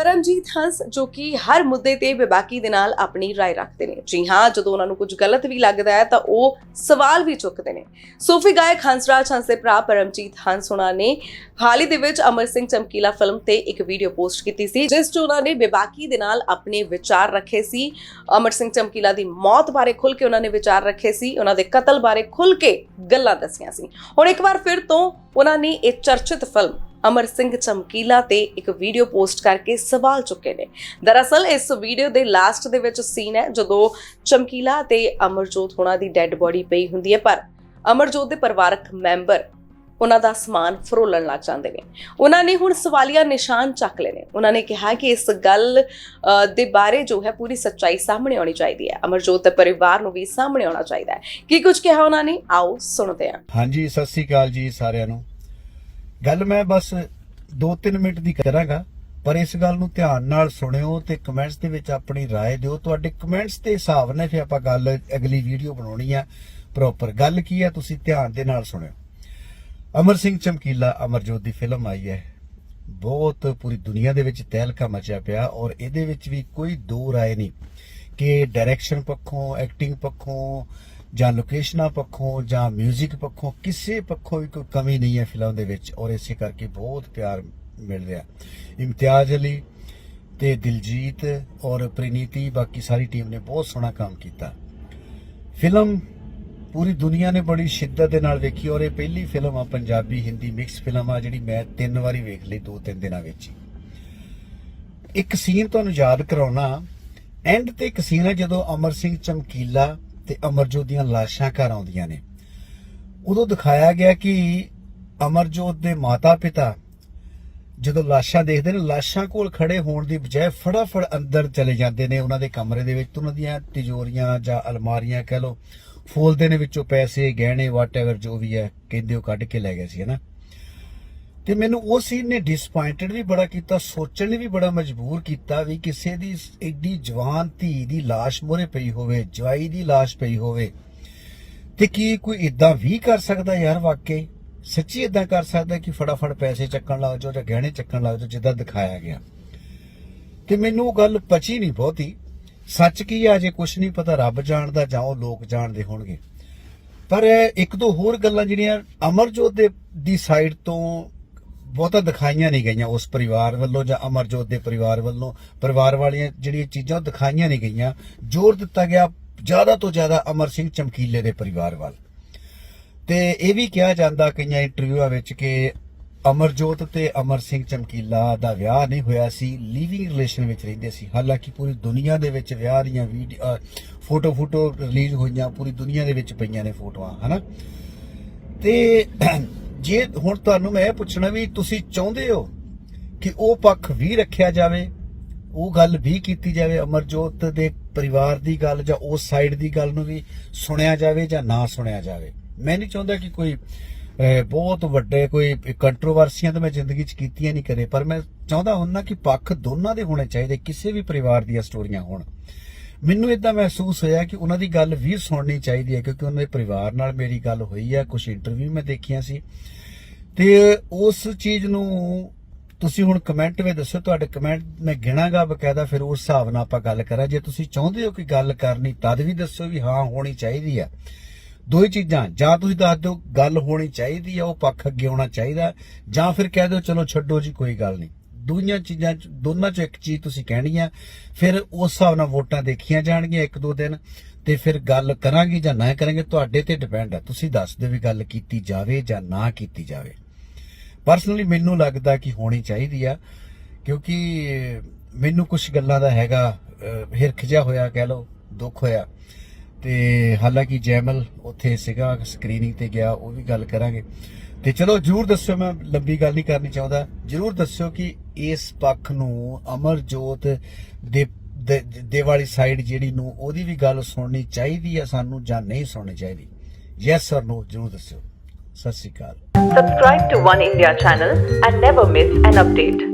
ਪਰਮਜੀਤ ਹੰਸ ਜੋ ਕਿ ਹਰ ਮੁੱਦੇ ਤੇ ਬੇਬਾਕੀ ਦੇ ਨਾਲ ਆਪਣੀ رائے ਰੱਖਦੇ ਨੇ ਜੀ ਹਾਂ ਜਦੋਂ ਉਹਨਾਂ ਨੂੰ ਕੁਝ ਗਲਤ ਵੀ ਲੱਗਦਾ ਹੈ ਤਾਂ ਉਹ ਸਵਾਲ ਵੀ ਚੁੱਕਦੇ ਨੇ ਸੂਫੀ ਗਾਇਕ ਹੰਸਰਾਜ ਹੰਸ ਦੇ ਭਰਾ ਪਰਮਜੀਤ ਹੰਸ ਉਹਨਾਂ ਨੇ ਹਾਲ ਹੀ ਦੇ ਵਿੱਚ ਅਮਰ ਸਿੰਘ ਚਮਕੀਲਾ ਫਿਲਮ ਤੇ ਇੱਕ ਵੀਡੀਓ ਪੋਸਟ ਕੀਤੀ ਸੀ ਜਿਸ 'ਚ ਉਹਨਾਂ ਨੇ ਬੇਬਾਕੀ ਦੇ ਨਾਲ ਆਪਣੇ ਵਿਚਾਰ ਰੱਖੇ ਸੀ ਅਮਰ ਸਿੰਘ ਚਮਕੀਲਾ ਦੀ ਮੌਤ ਬਾਰੇ ਖੁੱਲ ਕੇ ਉਹਨਾਂ ਨੇ ਵਿਚਾਰ ਰੱਖੇ ਸੀ ਉਹਨਾਂ ਦੇ ਕਤਲ ਬਾਰੇ ਖੁੱਲ ਕੇ ਗੱਲਾਂ ਦੱਸੀਆਂ ਸੀ ਹੁਣ ਇੱਕ ਵਾਰ ਫਿਰ ਤੋਂ ਉਹਨਾਂ ਨੇ ਇਹ ਚਰਚਿਤ ਫਿਲਮ ਅਮਰ ਸਿੰਘ ਚਮਕੀਲਾ ਤੇ ਇੱਕ ਵੀਡੀਓ ਪੋਸਟ ਕਰਕੇ ਸਵਾਲ ਚੁੱਕੇ ਨੇ। ਦਰਅਸਲ, ਇਸ ਵੀਡੀਓ ਦੇ ਲਾਸਟ ਦੇ ਵਿੱਚ ਸੀਨ ਹੈ ਜਦੋਂ ਚਮਕੀਲਾ ਤੇ ਅਮਰਜੋਤ ਹੋਣਾ ਦੀ ਡੈੱਡ ਬੋਡੀ ਪਈ ਹੁੰਦੀ ਹੈ, ਪਰ ਅਮਰਜੋਤ ਦੇ ਪਰਿਵਾਰਕ ਮੈਂਬਰ ਉਹਨਾਂ ਦਾ ਸਮਾਨ ਫਰੋਲਣ ਲੱਗ ਜਾਂਦੇ ਨੇ। ਉਹਨਾਂ ਨੇ ਹੁਣ ਸਵਾਲੀਆ ਨਿਸ਼ਾਨ ਚੱਕ ਲਏ ਨੇ। ਉਹਨਾਂ ਨੇ ਕਿਹਾ ਕਿ ਇਸ ਗੱਲ ਦੇ ਬਾਰੇ ਜੋ ਹੈ ਪੂਰੀ ਸੱਚਾਈ ਸਾਹਮਣੇ ਆਉਣੀ ਚਾਹੀਦੀ ਹੈ। ਅਮਰਜੋਤ ਦੇ ਪਰਿਵਾਰ ਨੂੰ ਵੀ ਸਾਹਮਣੇ ਆਉਣਾ ਚਾਹੀਦਾ ਹੈ। ਕੀ ਕੁਝ ਕਿਹਾ ਉਹਨਾਂ ਨੇ? ਆਓ ਸੁਣਦੇ ਹਾਂ। ਹਾਂਜੀ, ਸਤਿ ਸ੍ਰੀ ਅਕਾਲ ਜੀ ਸਾਰਿਆਂ ਨੂੰ। ਗੱਲ ਮੈਂ ਬਸ 2-3 ਮਿੰਟ ਦੀ ਕਰਾਂਗਾ ਪਰ ਇਸ ਗੱਲ ਨੂੰ ਧਿਆਨ ਨਾਲ ਸੁਣਿਓ ਤੇ ਕਮੈਂਟਸ ਦੇ ਵਿੱਚ ਆਪਣੀ رائے ਦਿਓ ਤੁਹਾਡੇ ਕਮੈਂਟਸ ਦੇ ਹਿਸਾਬ ਨਾਲ ਫਿਰ ਆਪਾਂ ਗੱਲ ਅਗਲੀ ਵੀਡੀਓ ਬਣਾਉਣੀ ਆ ਪ੍ਰੋਪਰ ਗੱਲ ਕੀ ਆ ਤੁਸੀਂ ਧਿਆਨ ਦੇ ਨਾਲ ਸੁਣਿਓ ਅਮਰ ਸਿੰਘ ਚਮਕੀਲਾ ਅਮਰਜੋਤ ਦੀ ਫਿਲਮ ਆਈ ਹੈ ਬਹੁਤ ਪੂਰੀ ਦੁਨੀਆ ਦੇ ਵਿੱਚ ਤਹਿਲਕਾ ਮਚਿਆ ਪਿਆ ਔਰ ਇਹਦੇ ਵਿੱਚ ਵੀ ਕੋਈ ਦੋ ਰਾਏ ਨਹੀਂ ਕਿ ਡਾਇਰੈਕਸ਼ਨ ਪੱਖੋਂ ਐਕਟਿੰਗ ਪੱਖੋਂ ਜਾਂ ਲੋਕੇਸ਼ਨਾਂ ਪੱਖੋਂ ਜਾਂ 뮤직 ਪੱਖੋਂ ਕਿਸੇ ਪੱਖੋਂ ਵੀ ਕੋਈ ਕਮੀ ਨਹੀਂ ਹੈ ਫਿਲਮ ਦੇ ਵਿੱਚ ਔਰ ਇਸੇ ਕਰਕੇ ਬਹੁਤ ਪਿਆਰ ਮਿਲ ਰਿਹਾ। ਇਮਤਿਆਜ਼ ਅਲੀ ਤੇ ਦਿਲਜੀਤ ਔਰ ਪ੍ਰੀਨੀਤੀ ਬਾਕੀ ਸਾਰੀ ਟੀਮ ਨੇ ਬਹੁਤ ਸੋਹਣਾ ਕੰਮ ਕੀਤਾ। ਫਿਲਮ ਪੂਰੀ ਦੁਨੀਆ ਨੇ ਬੜੀ ਸ਼ਿੱਦਤ ਦੇ ਨਾਲ ਵੇਖੀ ਔਰ ਇਹ ਪਹਿਲੀ ਫਿਲਮ ਆ ਪੰਜਾਬੀ ਹਿੰਦੀ ਮਿਕਸ ਫਿਲਮ ਆ ਜਿਹੜੀ ਮੈਂ ਤਿੰਨ ਵਾਰੀ ਵੇਖ ਲਈ ਦੋ ਤਿੰਨ ਦਿਨਾਂ ਵਿੱਚ ਇੱਕ ਸੀਨ ਤੁਹਾਨੂੰ ਯਾਦ ਕਰਾਉਣਾ। ਐਂਡ ਤੇ ਇੱਕ ਸੀਨ ਹੈ ਜਦੋਂ ਅਮਰ ਸਿੰਘ ਚਮਕੀਲਾ ਤੇ ਅਮਰਜੋਤ ਦੀਆਂ ਲਾਸ਼ਾਂ ਘਰ ਆਉਂਦੀਆਂ ਨੇ। ਉਦੋਂ ਦਿਖਾਇਆ ਗਿਆ ਕਿ ਅਮਰਜੋਤ ਦੇ ਮਾਤਾ-ਪਿਤਾ ਜਦੋਂ ਲਾਸ਼ਾਂ ਦੇਖਦੇ ਨੇ, ਲਾਸ਼ਾਂ ਕੋਲ ਖੜੇ ਹੋਣ ਦੀ ਬਜਾਏ ਫਟਾਫਟ ਅੰਦਰ ਚਲੇ ਜਾਂਦੇ ਨੇ। ਉਹਨਾਂ ਦੇ ਕਮਰੇ ਦੇ ਵਿੱਚ ਤੇ ਉਹਨਾਂ ਦੀਆਂ ਤਿਜੋਰੀਆਂ ਜਾਂ ਅਲਮਾਰੀਆਂ ਕਹਿ ਲਓ, ਫੋਲਦੇ ਨੇ ਵਿੱਚੋਂ ਪੈਸੇ, ਗਹਿਣੇ ਵਾਟਐਵਰ ਜੋ ਵੀ ਹੈ, ਕਹਿੰਦੇ ਉਹ ਕੱਢ ਕੇ ਲੈ ਗਏ ਸੀ ਹਨਾ ਤੇ ਮੈਨੂੰ ਉਹ ਸੀਨ ਨੇ ਡਿਸਪਾਇੰਟਡ ਵੀ ਬੜਾ ਕੀਤਾ ਸੋਚਣ ਲਈ ਵੀ ਬੜਾ ਮਜਬੂਰ ਕੀਤਾ ਵੀ ਕਿਸੇ ਦੀ ਐਡੀ ਜਵਾਨ ਧੀ ਦੀ লাশ ਮੋਰੇ ਪਈ ਹੋਵੇ ਜਵਾਈ ਦੀ লাশ ਪਈ ਹੋਵੇ ਤੇ ਕੀ ਕੋਈ ਇਦਾਂ ਵੀ ਕਰ ਸਕਦਾ ਯਾਰ ਵਾਕਈ ਸੱਚੀ ਇਦਾਂ ਕਰ ਸਕਦਾ ਕਿ ਫਟਾਫਟ ਪੈਸੇ ਚੱਕਣ ਲੱਗ ਜਾਓ ਜਾਂ ਗਹਿਣੇ ਚੱਕਣ ਲੱਗ ਜਾਓ ਜਿੱਦਾਂ ਦਿਖਾਇਆ ਗਿਆ ਤੇ ਮੈਨੂੰ ਉਹ ਗੱਲ ਪਚੀ ਨਹੀਂ ਬਹੁਤੀ ਸੱਚ ਕੀ ਆ ਜੇ ਕੁਝ ਨਹੀਂ ਪਤਾ ਰੱਬ ਜਾਣਦਾ ਜਾਂ ਉਹ ਲੋਕ ਜਾਣਦੇ ਹੋਣਗੇ ਪਰ ਇੱਕ ਦੋ ਹੋਰ ਗੱਲਾਂ ਜਿਹੜੀਆਂ ਅਮਰਜੋਤ ਦੇ ਦੀ ਸਾਈਡ ਤੋਂ ਬਹੁਤਾ ਦਿਖਾਈਆਂ ਨਹੀਂ ਗਈਆਂ ਉਸ ਪਰਿਵਾਰ ਵੱਲੋਂ ਜਾਂ ਅਮਰਜੋਤ ਦੇ ਪਰਿਵਾਰ ਵੱਲੋਂ। ਪਰਿਵਾਰ ਵਾਲੀਆਂ ਜਿਹੜੀਆਂ ਚੀਜ਼ਾਂ ਦਿਖਾਈਆਂ ਨਹੀਂ ਗਈਆਂ। ਜ਼ੋਰ ਦਿੱਤਾ ਗਿਆ ਜ਼ਿਆਦਾ ਤੋਂ ਜ਼ਿਆਦਾ ਅਮਰ ਸਿੰਘ ਚਮਕੀਲੇ ਦੇ ਪਰਿਵਾਰ ਵੱਲ। ਤੇ ਇਹ ਵੀ ਕਿਹਾ ਜਾਂਦਾ ਕਈਆਂ ਇੰਟਰਵਿਊਆਂ ਵਿੱਚ ਕਿ ਅਮਰਜੋਤ ਤੇ ਅਮਰ ਸਿੰਘ ਚਮਕੀਲਾ ਦਾ ਵਿਆਹ ਨਹੀਂ ਹੋਇਆ ਸੀ ਲਿਵਿੰਗ ਰਿਲੇਸ਼ਨ ਵਿੱਚ ਰਹਿੰਦੇ ਸੀ। ਹਾਲਾਂਕਿ ਪੂਰੀ ਦੁਨੀਆ ਦੇ ਵਿੱਚ ਵਿਆਹ ਦੀਆਂ ਵੀਡੀਓ ਫੋਟੋ ਫੋਟੋ ਰਿਲੀਜ਼ ਹੋਈਆਂ, ਪੂਰੀ ਦੁਨੀਆ ਦੇ ਵਿੱਚ ਪਈਆਂ ਨੇ ਫੋਟੋਆਂ, ਹਨਾ? ਤੇ ਜੇ ਹੁਣ ਤੁਹਾਨੂੰ ਮੈਂ ਇਹ ਪੁੱਛਣਾ ਵੀ ਤੁਸੀਂ ਚਾਹੁੰਦੇ ਹੋ ਕਿ ਉਹ ਪੱਖ ਵੀ ਰੱਖਿਆ ਜਾਵੇ, ਉਹ ਗੱਲ ਵੀ ਕੀਤੀ ਜਾਵੇ, ਅਮਰਜੋਤ ਦੇ ਪਰਿਵਾਰ ਦੀ ਗੱਲ ਜਾਂ ਉਸ ਸਾਈਡ ਦੀ ਗੱਲ ਨੂੰ ਵੀ ਸੁਣਿਆ ਜਾਵੇ ਜਾਂ ਨਾ ਸੁਣਿਆ ਜਾਵੇ। ਮੈਂ ਨਹੀਂ ਚਾਹੁੰਦਾ ਕਿ ਕੋਈ ਬਹੁਤ ਵੱਡੇ ਕੋਈ ਕੰਟਰੋਵਰਸੀਆਂ ਤਾਂ ਮੈਂ ਜ਼ਿੰਦਗੀ 'ਚ ਕੀਤੀਆਂ ਨਹੀਂ ਕਦੇ, ਪਰ ਮੈਂ ਚਾਹੁੰਦਾ ਹੁੰਨਾ ਕਿ ਪੱਖ ਦੋਨਾਂ ਦੇ ਹੋਣੇ ਚਾਹੀਦੇ, ਕਿਸੇ ਵੀ ਪਰਿਵਾਰ ਦੀਆਂ ਸਟੋਰੀਆਂ ਹੋਣ। ਮੈਨੂੰ ਇਦਾਂ ਮਹਿਸੂਸ ਹੋਇਆ ਕਿ ਉਹਨਾਂ ਦੀ ਗੱਲ ਵੀ ਸੁਣਨੀ ਚਾਹੀਦੀ ਹੈ, ਕਿਉਂਕਿ ਉਹਨਾਂ ਦੇ ਪਰਿਵਾਰ ਨਾਲ ਮੇਰੀ ਗੱਲ ਹੋਈ ਹੈ ਕੁਝ ਇੰਟਰਵਿਊ ਮੈਂ ਦੇਖੀਆਂ ਸੀ। ਤੇ ਉਸ ਚੀਜ਼ ਨੂੰ ਤੁਸੀਂ ਹੁਣ ਕਮੈਂਟ ਵਿੱਚ ਦੱਸੋ, ਤੁਹਾਡੇ ਕਮੈਂਟ ਮੈਂ ਗਿਣਾਗਾ ਬਕਾਇਦਾ, ਫਿਰ ਉਸ ਹਿਸਾਬ ਨਾਲ ਆਪਾਂ ਗੱਲ ਕਰਾਂ। ਜੇ ਤੁਸੀਂ ਚਾਹੁੰਦੇ ਹੋ ਕਿ ਗੱਲ ਕਰਨੀ, ਤਦ ਵੀ ਦੱਸੋ ਵੀ ਹਾਂ, ਹੋਣੀ ਚਾਹੀਦੀ ਆ। ਦੋ ਹੀ ਚੀਜ਼ਾਂ, ਜਾਂ ਤੁਸੀਂ ਦੱਸ ਦਿਓ, ਗੱਲ ਹੋਣੀ ਚਾਹੀਦੀ ਆ, ਉਹ ਪੱਖ ਅੱਗੇ ਆਉਣਾ ਚਾਹੀਦਾ। ਜਾਂ ਫਿਰ ਕਹਿ ਦਿਓ, ਚਲੋ ਛੱਡੋ ਜੀ, ਕੋਈ ਗੱਲ ਨਹੀਂ। ਦੁਨੀਆਂ ਚੀਜ਼ਾਂ ਚ- ਦੋਨਾਂ ਚੋਂ ਇੱਕ ਚੀਜ਼ ਤੁਸੀਂ ਕਹਿਣੀ ਆ, ਫਿਰ ਉਸ ਹਿਸਾਬ ਨਾਲ ਵੋਟਾਂ ਦੇਖੀਆਂ ਜਾਣਗੀਆਂ ਇੱਕ ਦੋ ਦਿਨ, ਤੇ ਫਿਰ ਗੱਲ ਕਰਾਂਗੇ ਜਾਂ ਨਾ ਕਰਾਂਗੇ, ਤੁਹਾਡੇ ਤੇ ਡਿਪੈਂਡ ਹੈ ਤੁਸੀਂ ਦੱਸ ਦਿਓ ਵੀ ਗੱਲ ਕੀਤੀ ਜਾਵੇ ਜਾਂ ਨਾ ਕੀਤੀ ਜਾਵੇ। ਪਰਸਨਲੀ ਮੈਨੂੰ ਲੱਗਦਾ ਕਿ ਹੋਣੀ ਚਾਹੀਦੀ ਆ, ਕਿਉਂਕਿ ਮੈਨੂੰ ਕੁਝ ਗੱਲਾਂ ਦਾ ਹੈਗਾ ਹਿਰਖ ਜਿਹਾ ਹੋਇਆ ਕਹਿ ਲਓ, ਦੁੱਖ ਹੋਇਆ। ਤੇ ਹਾਲਾਂਕਿ ਜੈਮਲ ਉੱਥੇ ਸੀਗਾ ਸਕਰੀਨਿੰਗ ਤੇ ਗਿਆ, ਉਹ ਵੀ ਗੱਲ ਕਰਾਂਗੇ। ਤੇ ਚਲੋ ਜਰੂਰ ਦੱਸਿਓ, ਮੈਂ ਲੰਬੀ ਗੱਲ ਨਹੀਂ ਕਰਨੀ ਚਾਹੁੰਦਾ। ਜਰੂਰ ਦੱਸਿਓ ਕਿ ਇਸ ਪੱਖ ਨੂੰ ਅਮਰਜੋਤ ਦੇ ਦੇ- ਵਾਲੀ ਸਾਈਡ ਜਿਹੜੀ ਨੂੰ ਉਹਦੀ ਵੀ ਗੱਲ ਸੁਣਨੀ ਚਾਹੀਦੀ ਹੈ ਸਾਨੂੰ ਜਾਂ ਨਹੀਂ ਸੁਣਨੀ ਚਾਹੀਦੀ। ਯੈਸ অর ਨੋ ਜਰੂਰ ਦੱਸਿਓ। ਸਤਿ ਸ਼੍ਰੀ ਅਕਾਲ। Subscribe to One India channel and never miss an update.